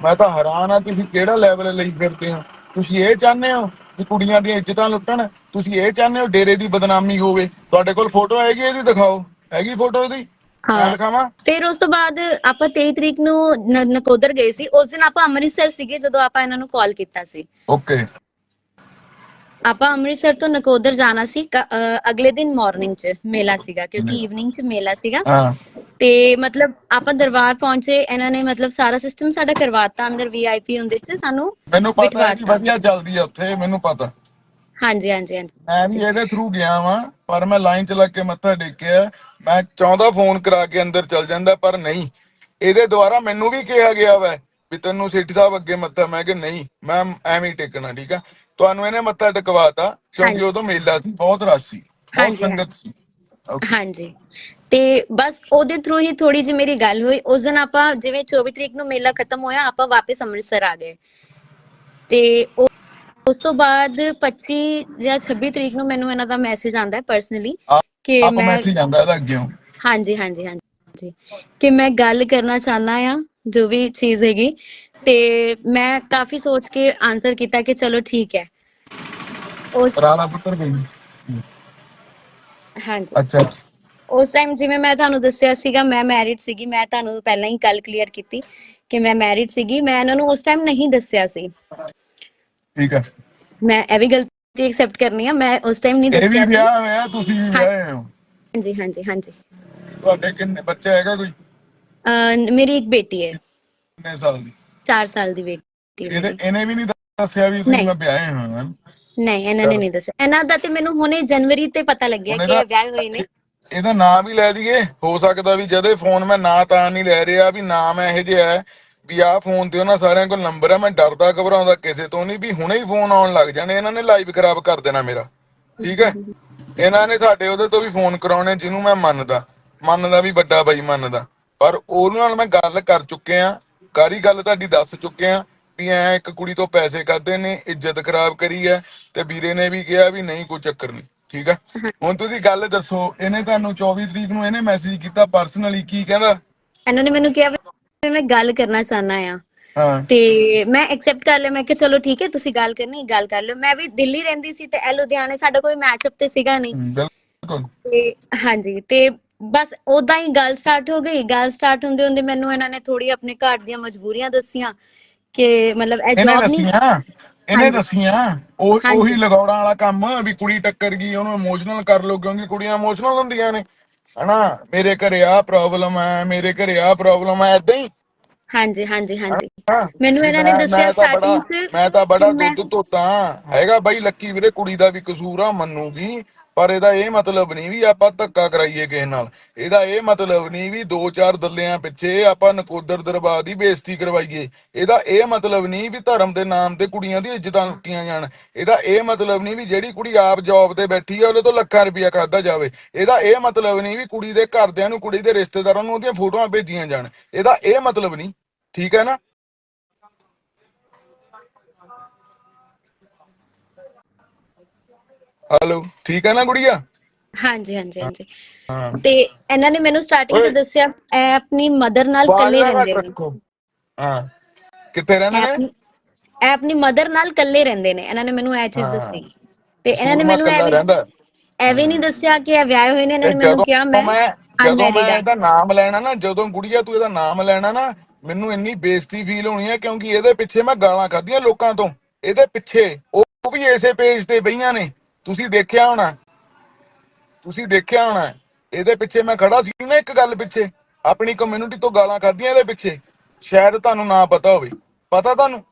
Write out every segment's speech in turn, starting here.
ਮੈਂ ਤਾਂ ਹੈਰਾਨ ਆ ਤੁਸੀਂ ਕਿਹੜਾ ਲੈਵਲ ਲਈ ਫਿਰਦੇ ਹੋ? ਤੁਸੀਂ ਇਹ ਚਾਹੁੰਦੇ ਹੋ ਕਿ ਕੁੜੀਆਂ ਦੀਆਂ ਇੱਜ਼ਤਾਂ ਲੁੱਟਣ? ਤੁਸੀਂ ਇਹ ਚਾਹੁੰਦੇ ਹੋ ਡੇਰੇ ਦੀ ਬਦਨਾਮੀ ਹੋਵੇ? ਤੁਹਾਡੇ ਕੋਲ ਫੋਟੋ ਹੈਗੀ ਇਹਦੀ? ਦਿਖਾਓ। ਹੈਗੀ ਫੋਟੋ ਇਹਦੀ? ਹਾਂ। ਦਿਖਾਵਾਂ? ਫਿਰ ਉਸ ਤੋਂ ਬਾਅਦ ਆਪਾਂ 23 ਤਰੀਕ ਨੂੰ ਨਕੋਦਰ ਗਏ ਸੀ। ਉਸ ਦਿਨ ਆਪਾਂ ਅੰਮ੍ਰਿਤਸਰ ਸੀਗੇ ਜਦੋਂ ਆਪਾਂ ਇਹਨਾਂ ਨੂੰ ਕਾਲ ਕੀਤਾ ਸੀ। ਓਕੇ ਆਪਾਂ ਅੰਮ੍ਰਿਤਸਰ ਤੋਂ ਨਕੋਦਰ ਜਾਣਾ ਸੀ। ਅਗਲੇ ਦਿਨ ਮਾਰਨਿੰਗ 'ਚ ਮੇਲਾ ਸੀਗਾ ਕਿਉਂਕਿ ਈਵਨਿੰਗ 'ਚ ਮੇਲਾ ਸੀਗਾ। ਹਾਂ। ਤੇ ਮਤਲਬ ਆਪਾਂ ਦਰਬਾਰ ਪਹੁੰਚੇ ਇਹਨਾਂ ਨੇ ਮਤਲਬ ਸਾਰਾ ਸਿਸਟਮ ਸਾਡਾ ਕਰਵਾਤਾ ਅੰਦਰ ਵੀਆਈਪੀ ਹੁੰਦੇ 'ਚ ਸਾਨੂੰ ਮੈਨੂੰ ਪਤਾ ਹੈ ਕਿ। ਵਧੀਆ ਚੱਲਦੀ ਆ ਉੱਥੇ ਮੈਨੂੰ ਪਤਾ ਹਾਂਜੀ ਹਾਂਜੀ ਹਾਂਜੀ ਮੈਂ ਵੀ ਇਹਦੇ ਥਰੂ ਗਿਆ ਵਾਂ ਪਰ ਮੈਂ ਲਾਈਨ ਚ ਲੱਗ ਕੇ ਮੱਥਾ ਟੇਕਿਆ ਮੈਂ ਚਾਹੁੰਦਾ ਫੋਨ ਕਰਾ ਕੇ ਅੰਦਰ ਚਲ ਜਾਂਦਾ ਪਰ ਨਹੀਂ ਇਹਦੇ ਦੁਆਰਾ ਮੈਨੂੰ ਵੀ ਕਿਹਾ ਗਿਆ ਵੈ ਵੀ ਤੈਨੂੰ ਸਿੱਟੀ ਸਾਹਿਬ ਅੱਗੇ ਮੱਥਾ ਮੈਂ ਕਿ ਨਹੀਂ ਮੈਂ ਐਵੇਂ ਹੀ ਟੇਕਣਾ ਠੀਕ ਆ ਤੁਹਾਨੂੰ ਇਹਨੇ ਮੱਥਾ ਟਿਕਵਾਤਾ ਕਿਉਂਕਿ। ਉਦੋਂ ਮੇਲਾ ਸੀ ਬਹੁਤ ਰਸ਼ ਸੀ ਬਹੁਤ ਸੰਗਤ ਸੀ. ਹਾਂਜੀ। ਤੇ ਬਸ ਉਹਦੇ ਥਰੂ ਹੀ ਥੋੜੀ ਜਿਹੀ ਮੇਰੀ ਗੱਲ ਹੋਈ। ਉਸ ਦਿਨ ਆਪਾਂ ਜਿਵੇਂ 24 ਤਰੀਕ ਨੂੰ ਮੇਲਾ ਖਤਮ ਹੋਇਆ ਆਪਾਂ ਵਾਪਸ ਅੰਮ੍ਰਿਤਸਰ ਆ ਗਏ। ਤੇ ਉਹ- ਉਸ ਤੋਂ ਬਾਅਦ 25 ਜਾਂ 26 ਤਰੀਕ ਨੂੰ ਮੈਨੂੰ ਇਹਨਾਂ ਦਾ ਮੈਸੇਜ ਆਂਦਾ ਹੈ ਪਰਸਨਲੀ ਕਿ ਮੈਂ ਮੈਸੇਜ ਜਾਂਦਾ ਇਹਦਾ ਅੱਗੇ ਹਾਂਜੀ ਹਾਂਜੀ ਹਾਂਜੀ। ਕਿ ਮੈਂ ਗੱਲ ਕਰਨਾ ਚਾਹਨਾ ਆ ਜੋ ਵੀ ਚੀਜ਼ ਹੈਗੀ। ਤੇ ਮੈਂ ਕਾਫੀ ਸੋਚ ਕੇ ਆਨਸਰ ਕੀਤਾ ਕਿ ਚਲੋ ਠੀਕ ਹੈ। ਰਾਣਾ ਪੁੱਤਰ ਗਈ ਹਾਂਜੀ। ਅੱਛਾ। ਉਸ ਟਾਈਮ ਜਿਵੇਂ ਮੈਂ ਤੁਹਾਨੂੰ ਦੱਸਿਆ ਸੀਗਾ ਮੈਂ ਮੈਰਿਡ ਸੀਗੀ ਮੈਂ ਤੁਹਾਨੂੰ ਪਹਿਲਾਂ ਹੀ ਗੱਲ ਕਲੀਅਰ ਕੀਤੀ ਕਿ ਮੈਂ ਮੈਰਿਡ ਸੀਗੀ ਮੈਂ ਇਹਨਾਂ ਨੂੰ ਉਸ ਟਾਈਮ ਨਹੀਂ ਦੱਸਿਆ ਸੀ। ਠੀਕ ਹੈ। ਮੈਂ ਇਹ ਵੀ ਗਲਤੀ ਐਕਸੈਪਟ ਕਰਨੀ ਆ ਮੈਂ ਉਸ ਟਾਈਮ ਨਹੀਂ ਇਹ ਵੀ ਦੱਸਿਆ ਸੀ। ਵਿਆਹ ਹੋਇਆ ਤੁਸੀਂ ਵੀ ਵਿਆਹੇ ਹੋ। ਹਾਂਜੀ ਹਾਂਜੀ ਹਾਂਜੀ। ਤੁਹਾਡੇ ਕਿੰਨੇ ਬੱਚੇ ਹੈਗਾ ਕੋਈ? ਅਹ ਮੇਰੀ ਇੱਕ ਬੇਟੀ ਹੈ। ਕਿੰਨੇ ਸਾਲ ਦੀ? 4 ਸਾਲ ਦੀ ਬੇਟੀ ਹੈ ਇਹਦੇ ਮੇਰੀ। ਇਹਨੇ ਵੀ ਨਹੀਂ ਦੱਸਿਆ ਵੀ ਤੁਸੀਂ ਨਹੀਂ। ਮੈਂ ਵਿਆਹੇ ਹੋਏ ਹਾਂ। ਨਹੀਂ ਇਹਨਾਂ ਨੇ ਨਹੀਂ ਦੱਸਿਆ। ਇਹਨਾਂ ਦਾ ਤੇ ਮੈਨੂੰ ਹੁਣੇ ਜਨਵਰੀ ਤੇ ਪਤਾ ਲੱਗਿਆ ਕਿ ਇਹ ਵਿਆਹ ਹੋਏ ਨੇ। ਇਹਦਾ ਨਾਮ ਵੀ ਲੈ ਦਈਏ। ਹੋ ਸਕਦਾ ਵੀ ਜਦੇ ਫੋਨ ਮੈਂ ਨਾ ਤਾਂ ਨਹੀਂ ਲੈ ਰਿਹਾ ਵੀ ਨਾਮ ਇਹੋ ਜਿਹਾ ਹੈ ਵੀ ਆਹ ਫੋਨ ਤੇ ਉਹਨਾਂ ਸਾਰਿਆਂ ਕੋਲ ਨੰਬਰ ਹੈ ਮੈਂ ਡਰਦਾ ਘਬਰਾਉਂਦਾ ਕਿਸੇ ਤੋਂ ਨਹੀਂ ਵੀ ਹੁਣੇ ਹੀ ਫੋਨ ਆਉਣ ਲੱਗ ਜਾਣੇ ਇਹਨਾਂ ਨੇ ਲਾਈਵ ਖਰਾਬ ਕਰ ਦੇਣਾ ਮੇਰਾ। ਠੀਕ ਹੈ? ਇਹਨਾਂ ਨੇ ਸਾਡੇ ਉਹਦੇ ਤੋਂ ਵੀ ਫੋਨ ਕਰਾਉਣੇ ਜਿਹਨੂੰ ਮੈਂ ਮੰਨਦਾ। ਮੰਨਦਾ ਵੀ ਵੱਡਾ ਬਾਈ ਮੰਨਦਾ। ਪਰ ਉਹਦੇ ਨਾਲ ਮੈਂ ਗੱਲ ਕਰ ਚੁੱਕਿਆ ਕਾਰੀ ਗੱਲ ਤੁਹਾਡੀ ਦੱਸ ਚੁੱਕਿਆ ਵੀ ਐ ਇੱਕ ਕੁੜੀ ਤੋਂ ਪੈਸੇ ਕਰਦੇ ਨੇ ਇੱਜ਼ਤ ਖਰਾਬ ਕਰੀ ਹੈ ਤੇ ਵੀਰੇ ਨੇ ਵੀ ਕਿਹਾ ਵੀ ਨਹੀਂ ਕੋਈ ਚੱਕਰ ਨਹੀਂ ਠੀਕ ਹੈ? ਹੁਣ ਤੁਸੀਂ ਗੱਲ ਦੱਸੋ ਇਹਨੇ ਤੁਹਾਨੂੰ 24 ਤਰੀਕ ਨੂੰ ਇਹਨੇ ਮੈਸੇਜ ਕੀਤਾ ਪਰਸਨਲੀ ਕੀ ਕਹਿੰਦਾ? ਇਹਨਾਂ ਨੇ ਮੈਨੂੰ ਕਿਹਾ ਵੀ ਮੈਂ ਗੱਲ ਕਰਨਾ ਚਾਹਨਾ ਆ ਹਾਂ। ਤੇ ਮੈਂ ਐਕਸੈਪਟ ਕਰ ਲਿਆ ਮੈਂ ਕਿਹਾ ਚਲੋ ਠੀਕ ਹੈ ਤੁਸੀਂ ਗੱਲ ਕਰਨੀ ਗੱਲ ਕਰ ਲਿਓ। ਮੈਂ ਵੀ ਦਿੱਲੀ ਰਹਿੰਦੀ ਸੀ ਤੇ ਇਹ ਲੁਧਿਆਣੇ ਸਾਡਾ ਕੋਈ ਮੈਚਅਪ ਤੇ ਸੀਗਾ ਨਹੀਂ। ਤੇ ਹਾਂਜੀ ਤੇ ਬਸ ਉਦਾਂ ਹੀ ਗੱਲ ਸਟਾਰਟ ਹੋ ਗਈ। ਗੱਲ ਸਟਾਰਟ ਹੁੰਦੇ ਹੁੰਦੇ ਮੈਨੂੰ ਇਹਨਾਂ ਨੇ ਥੋੜੀ ਆਪਣੇ ਘਰ ਦੀਆਂ ਮਜਬੂਰੀਆਂ ਦੱਸੀਆਂ। ਕਿ ਮਤਲਬ ਇਹ ਇਹਨੇ ਜੌਬ ਨਹੀਂ ਦੱਸੀਆਂ ਇਹਨੇ ਹਾਂਜੀ। ਦੱਸੀਆਂ ਉਹ ਹਾਂਜੀ। ਉਹੀ ਲਗਾਉਣਾ ਵਾਲਾ ਕੰਮ ਵੀ ਕੁੜੀ ਟੱਕਰ ਗਈ ਉਹਨੂੰ ਇਮੋਸ਼ਨਲ ਕਰ ਲੋ ਕਿਉਂਕਿ ਕੁੜੀਆਂ ਇਮੋਸ਼ਨਲ ਹੁੰਦੀਆਂ ਨੇ ਹਨਾ ਮੇਰੇ ਘਰੇ ਆ ਪ੍ਰੋਬਲਮ ਹੈ ਮੇਰੇ ਘਰੇ ਆ ਪ੍ਰੋਬਲਮ ਹੈ ਏਦਾਂ ਹੀ ਹਾਂਜੀ ਹਾਂਜੀ ਹਾਂਜੀ ਹਾਂ। ਮੈਨੂੰ ਇਹਨਾਂ ਨੇ ਮੈਂ- ਦੱਸਿਆ ਮੈਂ ਤਾਂ ਬੜਾ- starting 'ਚ ਮੈਂ ਤਾਂ ਬੜਾ ਕਿ ਮੈਂ- ਦੁੱਧ ਧੋਤਾ ਹੈਗਾ ਬਾਈ ਲੱਕੀ ਵੀਰੇ ਕੁੜੀ ਦਾ ਵੀ ਕਸੂਰ ਆ ਮੰਨੂਗੀ ਪਰ ਇਹਦਾ ਇਹ ਮਤਲਬ ਨਹੀਂ ਵੀ ਆਪਾਂ ਧੱਕਾ ਕਰਾਈਏ ਕਿਸੇ ਨਾਲ। ਇਹਦਾ ਇਹ ਮਤਲਬ ਨਹੀਂ ਵੀ ਦੋ ਚਾਰ ਦੱਲਿਆਂ ਪਿੱਛੇ ਆਪਾਂ ਨਕੋਦਰ ਦਰਬਾਰ ਦੀ ਬੇਇੱਜ਼ਤੀ ਕਰਵਾਈਏ। ਇਹਦਾ ਇਹ ਮਤਲਬ ਨਹੀਂ ਵੀ ਧਰਮ ਦੇ ਨਾਮ ਤੇ ਕੁੜੀਆਂ ਦੀ ਇੱਜ਼ਤਾਂ ਲੁੱਟੀਆਂ ਜਾਣ। ਇਹਦਾ ਇਹ ਮਤਲਬ ਨਹੀਂ ਵੀ ਜਿਹੜੀ ਕੁੜੀ ਆਪ ਜੌਬ ਤੇ ਬੈਠੀ ਆ ਉਹਦੇ ਤੋਂ ਲੱਖਾਂ ਰੁਪਇਆ ਖਾਦਾ ਜਾਵੇ। ਇਹਦਾ ਇਹ ਮਤਲਬ ਨਹੀਂ ਵੀ ਕੁੜੀ ਦੇ ਘਰਦਿਆਂ ਨੂੰ, ਕੁੜੀ ਦੇ ਰਿਸ਼ਤੇਦਾਰਾਂ ਨੂੰ ਉਹਦੀਆਂ ਫੋਟੋਆਂ ਭੇਜੀਆਂ ਜਾਣ। ਇਹਦਾ ਇਹ ਮਤਲਬ ਨਹੀਂ। ਠੀਕ ਹੈ ਨਾ? ਹਲੋ ਠੀਕ ਹੈ ਨਾ ਗੁੜੀਆ? ਹਾਂਜੀ ਹਾਂਜੀ ਹਾਂਜੀ। ਹਾਂ। ਤੇ ਇਹਨਾਂ ਨੇ ਮੈਨੂੰ ਸਟਾਰਟਿੰਗ। 'ਚ ਦੱਸਿਆ ਇਹ ਆਪਣੀ ਮਦਰ ਨਾਲ ਇਕੱਲੇ ਰਹਿੰਦੇ ਨੇ। ਹਾਂ। ਕਿੱਥੇ ਰਹਿੰਦੇ ਨੇ ਇਹ ਆਪਣੀ ਮਦਰ ਨਾਲ ਇਕੱਲੇ ਰਹਿੰਦੇ ਨੇ। ਇਹਨਾਂ ਨੇ ਮੈਨੂੰ ਇਹ ਚੀਜ਼। ਦੱਸੀ। ਤੇ ਇਹਨਾਂ ਨੇ ਮੈਨੂੰ ਰਹਿੰਦਾ ਐਵੇਂ ਨਹੀਂ ਦੱਸਿਆ ਕਿ ਇਹ ਵਿਆਹੇ ਹੋਏ ਨੇ। ਇਹਨਾਂ ਨੇ ਮੈਨੂੰ ਕਿਹਾ ਮੈਂ ਜਦੋਂ ਮੈਂ ਇਹਦਾ ਨਾਮ ਲੈਣਾ ਨਾ ਜਦੋਂ ਗੁੜੀਆ ਤੂੰ ਇਹਦਾ ਨਾਮ ਲੈਣਾ ਨਾ ਮੈਨੂੰ ਇੰਨੀ ਬੇਇੱਜ਼ਤੀ ਫੀਲ ਹੋਣੀ ਹੈ ਕਿਉਂਕਿ ਇਹਦੇ ਪਿੱਛੇ ਮੈਂ ਗਾਲਾਂ ਖਾਧੀਆਂ ਲੋਕਾਂ ਤੋਂ। ਇਹਦੇ ਪਿੱਛੇ ਉਹ ਵੀ ਇਸੇ ਪੇਜ ਤੇ ਬਈਆਂ ਨੇ। ਤੁਸੀਂ ਦੇਖਿਆ ਹੋਣਾ। ਤੁਸੀਂ ਦੇਖਿਆ ਹੋਣਾ। ਇਹਦੇ ਪਿੱਛੇ ਮੈਂ ਖੜਾ ਸੀ ਨਾ ਇੱਕ ਗੱਲ ਪਿੱਛੇ। ਆਪਣੀ ਕਮਿਊਨਿਟੀ ਤੋਂ ਗਾਲਾਂ ਖਾਧੀਆਂ ਇਹਦੇ ਪਿੱਛੇ। ਸ਼ਾਇਦ ਤੁਹਾਨੂੰ ਨਾ ਪਤਾ ਹੋਵੇ। ਪਤਾ ਤੁਹਾਨੂੰ?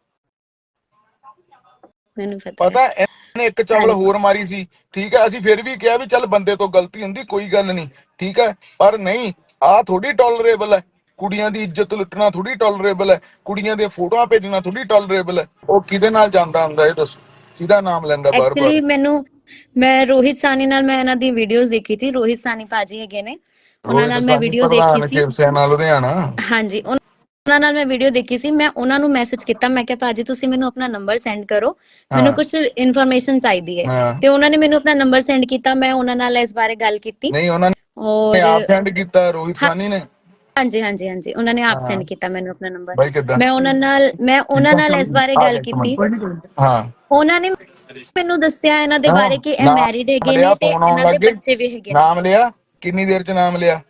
ਮੈਨੂੰ ਪਤਾ ਇਹਨੇ ਇੱਕ ਚਵਲ ਹੋਰ ਮਾਰੀ ਸੀ। ਠੀਕ ਹੈ ਅਸੀਂ ਫਿਰ ਵੀ ਕਿਹਾ ਵੀ ਚੱਲ ਬੰਦੇ ਤੋਂ ਗਲਤੀ ਹੁੰਦੀ ਕੋਈ ਗੱਲ ਨਹੀਂ। ਠੀਕ ਹੈ ਪਰ ਨਹੀਂ ਆਹ ਥੋੜੀ ਟੋਲਰੇਬਲ ਹੈ। ਕੁੜੀਆਂ ਦੀ ਇੱਜ਼ਤ ਲੁੱਟਣਾ ਥੋੜੀ ਟੋਲਰੇਬਲ ਹੈ। ਕੁੜੀਆਂ ਦੀਆਂ ਫੋਟੋਆਂ ਭੇਜਣਾ ਥੋੜੀ ਟੋਲਰੇਬਲ ਹੈ। ਉਹ ਕਿਹਦੇ ਨਾਲ ਜਾਂਦਾ ਹੁੰਦਾ ਇਹ ਦੱਸੋ। ਕਿਹਦਾ ਨਾਮ ਲੈਂਦਾ ਬਾਰ-ਬਾਰ? ਐਕਚੁਅਲੀ ਮੈਨੂੰ ਮੈਂ ਰੋਹਿਤ ਸਾਨੀ ਨਾਲ ਮੈਂ ਇਹਨਾਂ ਦੀ ਵੀਡੀਓਜ਼ ਦੇਖੀ ਸੀ। ਰੋਹਿਤ ਸਾਨੀ ਭਾਜੀ ਹੈਗੇ ਨੇ। ਉਹਨਾਂ ਨਾਲ ਮੈਂ ਵੀਡੀਓ ਦੇਖੀ ਸੀ। ਸ਼ਿਵ ਸੈਨਾ ਲੁਧਿਆਣਾ। ਹਾਂਜੀ ਉਹਨਾਂ ਨਾਲ ਮੈਂ ਵੀਡੀਓ ਦੇਖੀ ਸੀ। ਮੈਂ ਉਹਨਾਂ ਨੂੰ ਮੈਸੇਜ ਕੀਤਾ। ਮੈਂ ਕਿਹਾ ਭਾਜੀ ਤੁਸੀਂ ਮੈਨੂੰ ਆਪਣਾ ਨੰਬਰ ਸੈਂਡ ਕਰੋ। ਮੈਨੂੰ। ਕੁਝ ਇਨਫੋਰਮੇਸ਼ਨ ਚਾਹੀਦੀ ਹੈ। ਤੇ ਉਹਨਾਂ ਨੇ ਮੈਨੂੰ ਆਪਣਾ ਨੰਬਰ ਸੈਂਡ ਕੀਤਾ। ਮੈਂ ਉਹਨਾਂ ਨਾਲ ਇਸ ਬਾਰੇ ਗੱਲ ਕੀਤੀ। ਨਹੀਂ ਉਹਨਾਂ ਨੇ ਔਰ ਆਪ ਸੈਂਡ ਕੀਤਾ ਰੋਹਿਤ ਸਾਨੀ ਨੇ। ਹਾਂਜੀ ਹਾਂਜੀ ਹਾਂਜੀ। ਉਹਨਾਂ ਨੇ ਆਪ। ਸੈਂਡ ਕੀਤਾ ਮੈਨੂੰ ਆਪਣਾ ਨੰਬਰ ਮੈਂ ਉਹਨਾਂ ਨਾਲ ਮੈਂ ਉਹਨਾਂ ਨਾਲ ਇਸ ਬਾਰੇ ਗੱਲ ਕੀਤੀ। ਹਾਂ। ਉਹਨਾਂ ਨੇ ਮੈਨੂੰ ਦੱਸਿਆ ਇਹਨਾਂ ਦੇ ਬਾਰੇ ਕਿ ਇਹ ਮੈਰਿਡ ਹੈਗੇ ਨੇ ਤੇ ਇਹਨਾਂ ਦੇ। ਬੱਚੇ ਵੀ ਹੈਗੇ ਨੇ। ਨਾਮ ਲਿਆ? ਕਿੰਨੀ ਦੇਰ ਚ ਨਾਮ ਲਿਆ?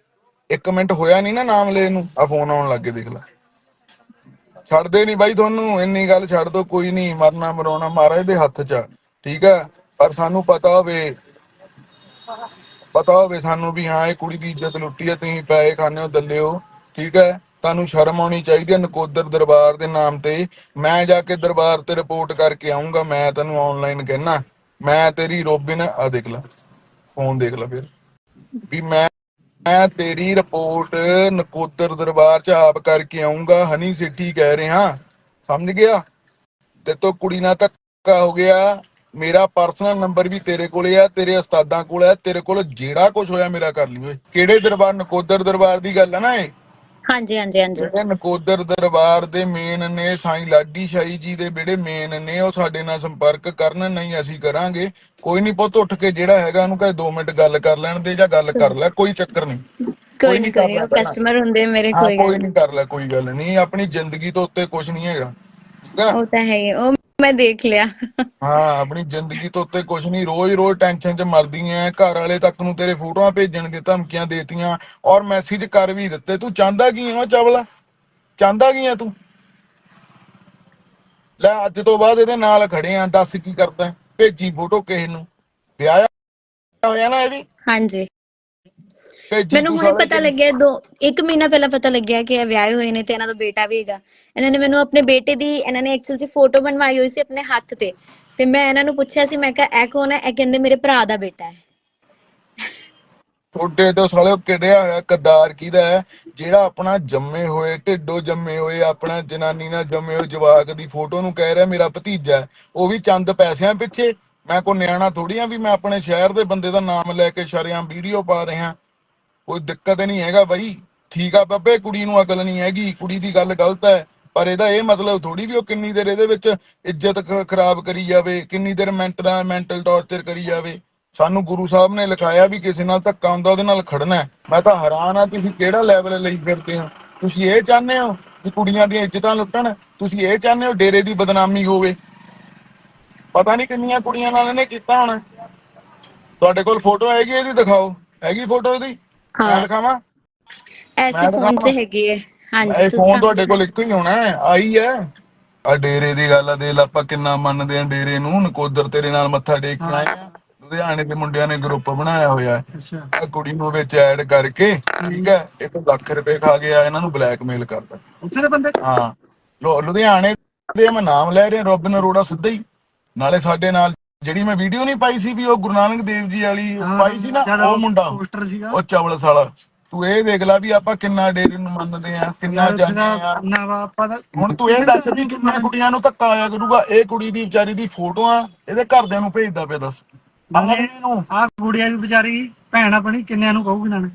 ਇੱਕ ਮਿੰਟ ਹੋਇਆ ਨਹੀਂ ਨਾ ਨਾਮ ਲੈ ਨੂੰ? ਆ ਫੋਨ ਆਉਣ ਲੱਗੇ ਦੇਖ ਲੈ। ਛੱਡਦੇ ਨਹੀਂ ਬਾਈ ਤੁਹਾਨੂੰ ਇੰਨੀ ਗੱਲ ਛੱਡ ਦੋ ਕੋਈ ਨਹੀਂ ਮਰਨਾ ਮਰਾਉਣਾ ਮਹਾਰਾਜ ਦੇ ਹੱਥ 'ਚ। ਠੀਕ ਹੈ? ਪਰ ਸਾਨੂੰ ਪਤਾ ਹੋਵੇ ਪਤਾ ਹੋਵੇ ਸਾਨੂੰ ਵੀ ਹਾਂ ਇਹ ਕੁੜੀ ਦੀ ਇੱਜ਼ਤ ਲੁੱਟੀ ਹੈ ਤੁਸੀਂ ਪੈਸੇ ਖਾਣੇ ਹੋ ਦੱਲੇ ਹੋ। ਠੀਕ ਹੈ? ਤੁਹਾਨੂੰ ਸ਼ਰਮ ਆਉਣੀ ਚਾਹੀਦੀ ਹੈ ਨਕੋਦਰ ਦਰਬਾਰ ਦੇ ਨਾਮ ਤੇ। ਮੈਂ ਜਾ ਕੇ ਦਰਬਾਰ ਤੇ ਰਿਪੋਰਟ ਕਰਕੇ ਆਉਂਗਾ ਮੈਂ ਤੈਨੂੰ ਆਨਲਾਈਨ ਕਹਿਣਾ ਮੈਂ ਤੇਰੀ ਰੋਬਿਨ ਆ ਦੇਖ ਲੈ ਫੋਨ ਦੇਖ ਲੈ ਫਿਰ। ਵੀ ਮੈਂ ਮੈਂ ਤੇਰੀ ਰਿਪੋਰਟ ਨਕੋਦਰ ਦਰਬਾਰ ਚ ਆਪ ਕਰਕੇ ਆਉਂਗਾ ਹਨੀ ਸਿੱਠੀ ਕਹਿ ਰਿਹਾ। ਸਮਝ ਗਿਆ? ਤੇ ਤੋ ਕੁੜੀ ਨਾਲ ਧੱਕਾ ਹੋ ਗਿਆ। ਮੇਰਾ ਪਰਸਨਲ ਨੰਬਰ ਵੀ ਤੇਰੇ ਕੋਲੇ ਆ, ਤੇਰੇ ਉਸਤਾਦਾਂ ਕੋਲ ਆ, ਤੇਰੇ ਕੋਲ ਜਿਹੜਾ ਕੁਝ ਹੋਇਆ ਮੇਰਾ ਕਰ ਲਈ ਓਏ ਕਿਹੜੇ ਦਰਬਾਰ, ਨਕੋਦਰ ਦਰਬਾਰ ਦੀ ਗੱਲ ਹੈ ਨਾ ਇਹ? ਹਾਂਜੀ ਹਾਂਜੀ ਹਾਂਜੀ। ਜਿਹੜੇ ਨਕੋਦਰ ਦਰਬਾਰ ਦੇ ਮੇਨ ਨੇ ਸਾਈਂ ਲਾਡੀ ਸ਼ਾਹੀ ਜੀ ਦੇ ਜਿਹੜੇ ਮੇਨ ਨੇ ਉਹ ਸਾਡੇ ਨਾਲ ਸੰਪਰਕ ਕਰਨ ਨਹੀਂ ਅਸੀਂ ਕਰਾਂਗੇ। ਕੋਈ ਨਹੀਂ ਪੁੱਤ ਉੱਠ ਕੇ ਜਿਹੜਾ ਹੈਗਾ ਉਹਨੂੰ ਕਹੇ 2 ਮਿੰਟ ਗੱਲ ਕਰ ਲੈਣ ਦੇ ਜਾਂ ਗੱਲ ਕਰ ਲੈ ਕੋਈ ਚੱਕਰ ਨਹੀਂ ਕੋਈ ਨਹੀਂ ਉਹ ਕਸਟਮਰ ਹੁੰਦੇ ਮੇਰੇ ਕੋਈ ਗੱਲ ਕੋਈ ਨਹੀਂ ਕਰ ਲੈ ਕੋਈ ਗੱਲ ਨਹੀਂ ਆਪਣੀ ਜ਼ਿੰਦਗੀ ਤੋਂ ਉੱਤੇ ਕੁਝ ਨਹੀਂ ਹੈਗਾ। ਠੀਕ ਆ? ਉਹ ਤਾਂ ਹੈ ਹੀ, ਉਹ ਮੈਂ ਦੇਖ ਲਿਆ। ਹਾਂ ਆਪਣੀ ਜ਼ਿੰਦਗੀ ਤੋਂ ਉੱਤੇ ਕੁਝ ਨਹੀਂ ਰੋਜ਼ ਰੋਜ਼ ਟੈਨਸ਼ਨ 'ਚ ਮਰਦੀ ਐ। ਘਰ ਵਾਲੇ ਤੱਕ ਨੂੰ ਤੇਰੇ ਫੋਟੋਆਂ ਭੇਜਣ ਦੀ ਧਮਕੀਆਂ ਦੇਤੀਆਂ ਔਰ ਮੈਸੇਜ ਕਰ ਵੀ ਦਿੱਤੇ। ਤੂੰ ਚਾਹੁੰਦਾ ਕੀ ਹੈ ਚਵਲਾ? ਚਾਹੁੰਦਾ ਕੀ ਹੈ ਤੂੰ? ਲੈ ਅੱਜ ਤੋਂ ਬਾਅਦ ਇਹਦੇ ਨਾਲ ਖੜੇ ਆ। ਦੱਸ ਕੀ ਕਰਦਾ? ਭੇਜੀ ਫੋਟੋ ਕਿਸੇ ਨੂੰ। ਵਿਆਹ ਹੋਇਆ ਨਾ ਇਹ ਵੀ? ਹਾਂਜੀ। ਮੈਨੂੰ ਹੁਣੇ ਪਤਾ ਲੱਗਿਆ ਦੋ ਇੱਕ ਮਹੀਨਾ ਪਹਿਲਾਂ ਪਤਾ ਲੱਗਿਆ ਕਿ ਇਹ ਵਿਆਹੇ ਹੋਏ ਨੇ ਤੇ ਇਹਨਾਂ ਦਾ ਬੇਟਾ ਵੀ ਹੈਗਾ। ਇਹਨਾਂ ਨੇ ਮੈਨੂੰ ਆਪਣੇ ਬੇਟੇ ਦੀ ਇਹਨਾਂ ਨੇ ਐਕਚੁਅਲ 'ਚ ਫੋਟੋ ਬਣਵਾਈ ਹੋਈ ਸੀ ਆਪਣੇ ਹੱਥ ਤੇ। ਤੇ ਮੈਂ ਇਹਨਾਂ ਨੂੰ ਪੁੱਛਿਆ ਸੀ ਮੈਂ ਕਿਹਾ ਇਹ ਕੌਣ ਹੈ? ਇਹ ਕਹਿੰਦੇ ਮੇਰੇ ਭਰਾ ਦਾ ਬੇਟਾ ਹੈ। ਤੁਹਾਡੇ ਤੋਂ ਸਾਲੇ ਉਹ ਕਿਹੜਿਆ ਹੋਇਆ ਕਦਾਰ ਕਿਹਦਾ ਹੈ? ਜਿਹੜਾ ਆਪਣਾ ਜੰਮੇ ਹੋਏ ਢਿੱਡੋਂ ਜੰਮੇ ਹੋਏ ਆਪਣਾ ਜਨਾਨੀ ਨਾਲ ਜੰਮੇ ਹੋਏ ਜਵਾਕ ਦੀ ਫੋਟੋ ਨੂੰ ਕਹਿ ਰਿਹਾ ਮੇਰਾ ਭਤੀਜਾ ਹੈ। ਉਹ ਵੀ ਚੰਦ ਪੈਸਿਆਂ ਪਿੱਛੇ। ਮੈਂ ਕੋ ਨਿਆਣਾ ਥੋੜੀ ਆ ਵੀ ਮੈਂ ਆਪਣੇ ਸ਼ਹਿਰ ਦੇ ਬੰਦੇ ਦਾ ਨਾਮ ਲੈ ਕੇ ਸ਼ਰਿਆਂ ਵੀਡੀਓ ਪਾ ਰਿਹਾ। ਕੋਈ ਦਿੱਕਤ ਨਹੀਂ ਹੈਗਾ ਬਾਈ। ਠੀਕ ਆ ਬੱਬੇ, ਕੁੜੀ ਨੂੰ ਅਕਲ ਨਹੀਂ ਹੈਗੀ, ਕੁੜੀ ਦੀ ਗੱਲ ਗਲਤ ਹੈ। ਪਰ ਇਹਦਾ ਇਹ ਮਤਲਬ ਥੋੜੀ ਵੀ ਉਹ ਕਿੰਨੀ ਦੇਰ ਇਹਦੇ ਵਿੱਚ ਇੱਜ਼ਤ ਖਰਾਬ ਕਰੀ ਜਾਵੇ, ਕਿੰਨੀ ਦੇਰ ਮੈਂਟਲ ਮੈਂਟਲ ਟੌਰਚਰ ਕਰੀ ਜਾਵੇ। ਸਾਨੂੰ ਗੁਰੂ ਸਾਹਿਬ ਨੇ ਲਿਖਾਇਆ ਵੀ ਕਿਸੇ ਨਾਲ ਧੱਕਾ ਹੁੰਦਾ, ਉਹਦੇ ਨਾਲ ਖੜਨਾ ਮੈਂ ਤਾਂ ਹੈਰਾਨ ਆ ਤੁਸੀਂ ਕਿਹੜਾ ਲੈਵਲ ਲਈ ਫਿਰਦੇ ਹੋ? ਤੁਸੀਂ ਇਹ ਚਾਹੁੰਦੇ ਹੋ ਕਿ ਕੁੜੀਆਂ ਦੀਆਂ ਇੱਜ਼ਤਾਂ ਲੁੱਟਣ? ਤੁਸੀਂ ਇਹ ਚਾਹੁੰਦੇ ਹੋ ਡੇਰੇ ਦੀ ਬਦਨਾਮੀ ਹੋਵੇ? ਪਤਾ ਨਹੀਂ ਕਿੰਨੀਆਂ ਕੁੜੀਆਂ ਨਾਲ ਇਹਨੇ ਕੀਤਾ ਹੋਣਾ। ਤੁਹਾਡੇ ਕੋਲ ਫੋਟੋ ਹੈਗੀ ਇਹਦੀ, ਦਿਖਾਓ। ਹੈਗੀ ਫੋਟੋ ਇਹਦੀ? ਮੈਂ ਹਾਂ। ਦਿਖਾਵਾਂ? ਐਸੇ ਫੋਨ ਦਿਖਾਵਾਂ? ਹੈਗੀ ਹੈ ਹਾਂਜੀ ਇਹ ਤੁਸੀਂ ਫੋਨ ਤਾਂ- ਤੁਹਾਡੇ ਕੋਲ ਇੱਕੋ ਹੀ ਹੋਣਾ ਹੈ ਆਈ ਹੈ। ਆ ਡੇਰੇ ਦੀ ਗੱਲ ਆ ਦੇ ਲਾ ਆਪਾਂ ਕਿੰਨਾ ਮੰਨਦੇ ਆ ਡੇਰੇ ਨੂੰ ਨਕੋਦਰ ਤੇਰੇ ਨਾਲ ਮੱਥਾ ਟੇਕ ਕੇ ਆਏ ਆ। ਲੁਧਿਆਣੇ ਦੇ ਮੁੰਡਿਆਂ ਨੇ ਗਰੁੱਪ ਬਣਾਇਆ ਹੋਇਆ ਹੈ। ਅੱਛਾ। ਆ ਕੁੜੀ ਨੂੰ ਵਿੱਚ ਐਡ ਕਰਕੇ ਠੀਕ ਹੈ ਇੱਕ ਲੱਖ ਰੁਪਏ ਖਾ ਗਿਆ ਇਹਨਾਂ ਨੂੰ ਬਲੈਕਮੇਲ ਕਰਦਾ ਉੱਥੇ ਦੇ ਬੰਦੇ? ਹਾਂ। ਲੁ- ਲੁਧਿਆਣੇ ਦੇ ਮੈਂ ਨਾਮ ਲੈ ਰਿਹਾ ਰੋਬਿਨ ਅਰੋੜਾ ਸਿੱਧਾ ਹੀ। ਨਾਲੇ ਸਾਡੇ ਨਾਲ ਜਿਹੜੀ ਮੈਂ ਵੀਡੀਓ ਨਹੀਂ ਪਾਈ ਸੀ ਵੀ ਉਹ ਗੁਰੂ ਨਾਨਕ ਦੇਵ ਜੀ ਵਾਲੀ ਹਾਂ, ਪਾਈ ਸੀ ਨਾ ਉਹ ਮੁੰਡਾ। ਸੀਗਾ। ਉਹ ਚਵਲ ਸਾਲਾ। ਤੂੰ ਇਹ ਦੇਖ ਲੈ ਵੀ ਆਪਾਂ ਕਿੰਨਾ ਡੇਰੇ ਨੂੰ ਮੰਨਦੇ ਆ ਕਿੰਨਾ ਜਾਂਦੇ ਆ। ਨਾ ਵਾ ਆਪਾਂ ਦਾ ਹੁਣ ਤੂੰ ਇਹ ਦੱਸ ਵੀ ਕਿੰਨੀਆਂ ਕੁੜੀਆਂ ਨੂੰ ਧੱਕਾ ਆਇਆ ਕਰੂਗਾ ਇਹ ਕੁੜੀ ਦੀ ਵਿਚਾਰੀ ਦੀ ਫੋਟੋਆਂ ਇਹਦੇ ਘਰਦਿਆਂ ਨੂੰ ਭੇਜਦਾ ਪਿਆ ਦੱਸ। ਆਹ ਇਹਨੂੰ ਆ ਗੁੜੀਆ ਵੀ ਵਿਚਾਰੀ ਭੈਣ ਆਪਣੀ ਕਿੰਨਿਆਂ ਨੂੰ ਕਹੂਗੀ ਨਾਲੇ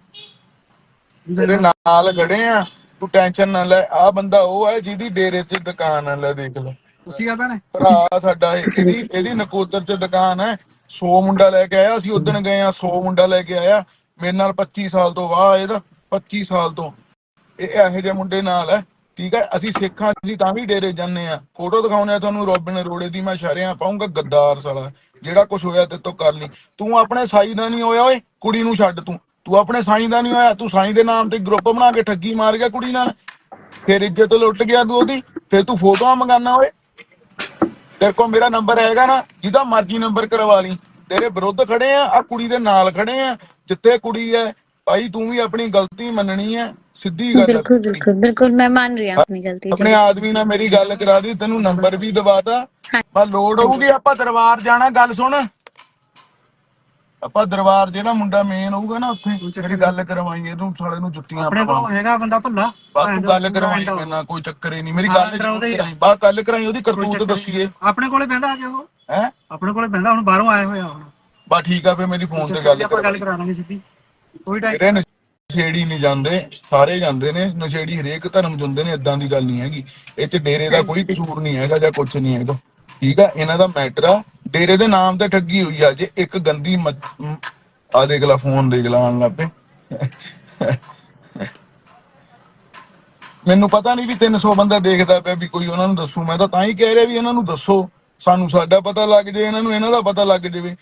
ਤੇਰੇ ਨਾਲ ਖੜੇ ਆ ਤੂੰ ਟੈਨਸ਼ਨ ਨਾ ਲੈ ਆ ਬੰਦਾ ਉਹ ਹੈ ਜਿਹਦੀ ਡੇਰੇ 'ਚ ਦੁਕਾਨ ਆ ਲੈ ਦੇਖ ਲੈ। ਤੁਸੀਂ ਆ ਭੈਣੇ? ਭਰਾ ਸਾਡਾ ਇਹ- ਇਹਦੀ ਇਹਦੀ ਨਕੋਦਰ 'ਚ ਦੁਕਾਨ ਹੈ 100 ਮੁੰਡਾ ਲੈ ਕੇ ਆਇਆ, ਅਸੀਂ ਉਦੋਂ ਗਏ ਆ 100 ਮੁੰਡਾ ਲੈ ਕੇ ਆਇਆ, ਮੇਰੇ ਨਾਲ 25 ਸਾਲ ਤੋਂ ਵਾਹ ਇਹਦਾ 25 ਸਾਲ ਤੋਂ। ਇਹ ਇਹੋ ਜਿਹੇ ਮੁੰਡੇ ਨਾਲ ਹੈ, ਠੀਕ ਹੈ, ਅਸੀਂ ਸਿੱਖਾਂ ਅਸੀਂ ਤਾਂ ਵੀ ਡੇਰੇ ਜਾਂਦੇ ਆ। ਫੋਟੋ ਦਿਖਾਉਣੇ ਆ ਤੁਹਾਨੂੰ, ਰੋਬਿਨ ਰੋੜੇ ਦੀ ਮੈਂ ਸ਼ਰਿਆਂ ਪਾਉਂਗਾ ਗੱਦਾਰ ਸਾਲਾ, ਜਿਹੜਾ ਕੁਝ ਹੋਇਆ ਤੇ ਤੋਂ ਕਰ ਲਈ। ਤੂੰ ਆਪਣੇ ਸਾਈ ਦਾ ਨਹੀਂ ਹੋਇਆ ਓਏ, ਕੁੜੀ ਨੂੰ ਛੱਡ ਤੂੰ। ਤੂੰ ਆਪਣੇ ਸਾਈ ਦਾ ਨਹੀਂ ਹੋਇਆ, ਤੂੰ ਸਾਈ ਦੇ ਨਾਮ ਤੇ ਗਰੁੱਪ ਬਣਾ ਕੇ ਠੱਗੀ ਮਾਰ ਗਿਆ ਕੁੜੀ ਨਾਲ। ਫਿਰ ਇੱਜ਼ਤ ਲੁੱਟ ਗਿਆ ਤੂੰ ਉਹਦੀ, ਫਿਰ ਤੂੰ ਫੋਟੋਆਂ ਮੰਗਾਨਾ ਓਏ। ਤੇਰੇ ਕੋਲ ਮੇਰਾ ਨੰਬਰ ਹੈਗਾ ਨਾ ਜਿਹਦਾ ਮਰਜ਼ੀ ਨੰਬਰ ਕਰਵਾ ਲਈ। ਤੇਰੇ ਵਿਰੁੱਧ ਖੜੇ ਆ ਆ ਕੁੜੀ ਦੇ ਨਾਲ ਖੜੇ ਆ ਜਿੱਥੇ ਕੁੜੀ ਹੈ ਭਾਈ ਤੂੰ ਵੀ ਆਪਣੀ ਗਲਤੀ ਮੰਨਣੀ ਹੈ ਸਿੱਧੀ ਗੱਲ ਬਿਲਕੁਲ ਬਿਲਕੁਲ ਮੈਂ ਮੰਨ ਰਹੀ ਹਾਂ ਆਪਣੀ ਗਲਤੀ ਜੀ ਆਪਣੇ ਆਦਮੀ ਨਾਲ ਮੇਰੀ ਗੱਲ ਕਰਾ ਦੀ ਤੈਨੂੰ ਨੰਬਰ ਵੀ ਦਵਾਤਾ ਮੈਂ ਲੋੜ ਹੋਊਗੀ ਆਪਾਂ ਦਰਬਾਰ ਜਾਣਾ ਗੱਲ ਸੁਣ। ਆਪਾਂ ਦਰਬਾਰ ਜਿਹੜਾ ਮੁੰਡਾ ਮੇਨ ਹੋਊਗਾ ਨਾ ਉੱਥੇ ਮੇਰੀ ਗੱਲ ਕਰਵਾਈਏ ਤੂੰ ਸਾਲੇ ਨੂੰ ਜੁੱਤੀਆਂ ਆਪਣੇ ਕੋਲ ਹੈਗਾ ਬੰਦਾ ਭੱਲਾ। ਬਸ ਤੂੰ ਗੱਲ ਕਰਵਾਈ ਮੇਰੇ ਨਾਲ ਕੋਈ ਚੱਕਰ ਹੀ ਨਹੀਂ। ਮੇਰੀ ਗੱਲ ਬਾਅਦ ਗੱਲ ਕਰਾਈ ਉਹਦੀ ਕਰਤੂਤ ਦੱਸੀਏ। ਆਪਣੇ ਕੋਲੇ ਬਹਿੰਦਾ ਆ ਕੇ ਉਹ? ਹੈ? ਆਪਣੇ ਕੋਲੇ ਬਹਿੰਦਾ ਹੁਣ ਬਾਹਰੋਂ ਆਇਆ ਹੋਇਆ ਹੁਣ। ਬਾ ਠੀਕ ਆ ਫੇ ਮੇਰੀ ਫੋਨ ਤੇ ਗੱਲ ਗੱਲ ਕਰਾ ਲਾਂਗੇ ਸਿੱਧੀ। ਕੋਈ ਟਾਈਮ ਜਿਹੜੇ ਨਸ਼ੇੜੀ ਨਹੀਂ ਜਾਂਦੇ ਸਾਰੇ ਜਾਂਦੇ ਨੇ। ਨਸ਼ੇੜੀ ਹਰੇਕ ਧਰਮ ਚ ਹੁੰਦੇ ਨੇ ਇਦਾਂ ਦੀ ਗੱਲ ਨਹੀਂ ਹੈਗੀ। ਇਹ ਚ ਡੇਰੇ ਦਾ ਕੋਈ ਕਸੂਰ ਨਹੀਂ ਹੈਗਾ ਜਾਂ ਕੁਝ ਨਹੀਂ ਹੈਗਾ। ਠੀਕ ਆ ਇਹਨਾਂ ਦਾ ਮੈਟਰ ਆ। ਡੇਰੇ ਦੇ ਨਾਮ ਤੇ ਠੱਗੀ ਹੋਈ ਆ, ਜੇ ਇੱਕ ਗੰਦੀ ਆ ਦੇਖ ਲੈ, ਫੋਨ ਦੇਖ ਲੈ ਆਣ ਲੱਪੇ ਮੈਨੂੰ ਪਤਾ ਨਹੀਂ ਵੀ 300 ਬੰਦਾ ਦੇਖਦਾ ਪਿਆ ਵੀ ਕੋਈ ਉਹਨਾਂ ਨੂੰ ਦੱਸੂ। ਮੈਂ ਤਾਂ ਤਾਂ ਹੀ ਕਹਿ ਰਿਹਾ ਵੀ ਇਹਨਾਂ ਨੂੰ ਦੱਸੋ। ਸਾਨੂੰ ਸਾਡਾ ਪਤਾ ਲੱਗ ਜੇ ਇਹਨਾਂ ਨੂੰ ਇਹਨਾਂ ਦਾ ਪਤਾ ਲੱਗ ਜਾਵੇ।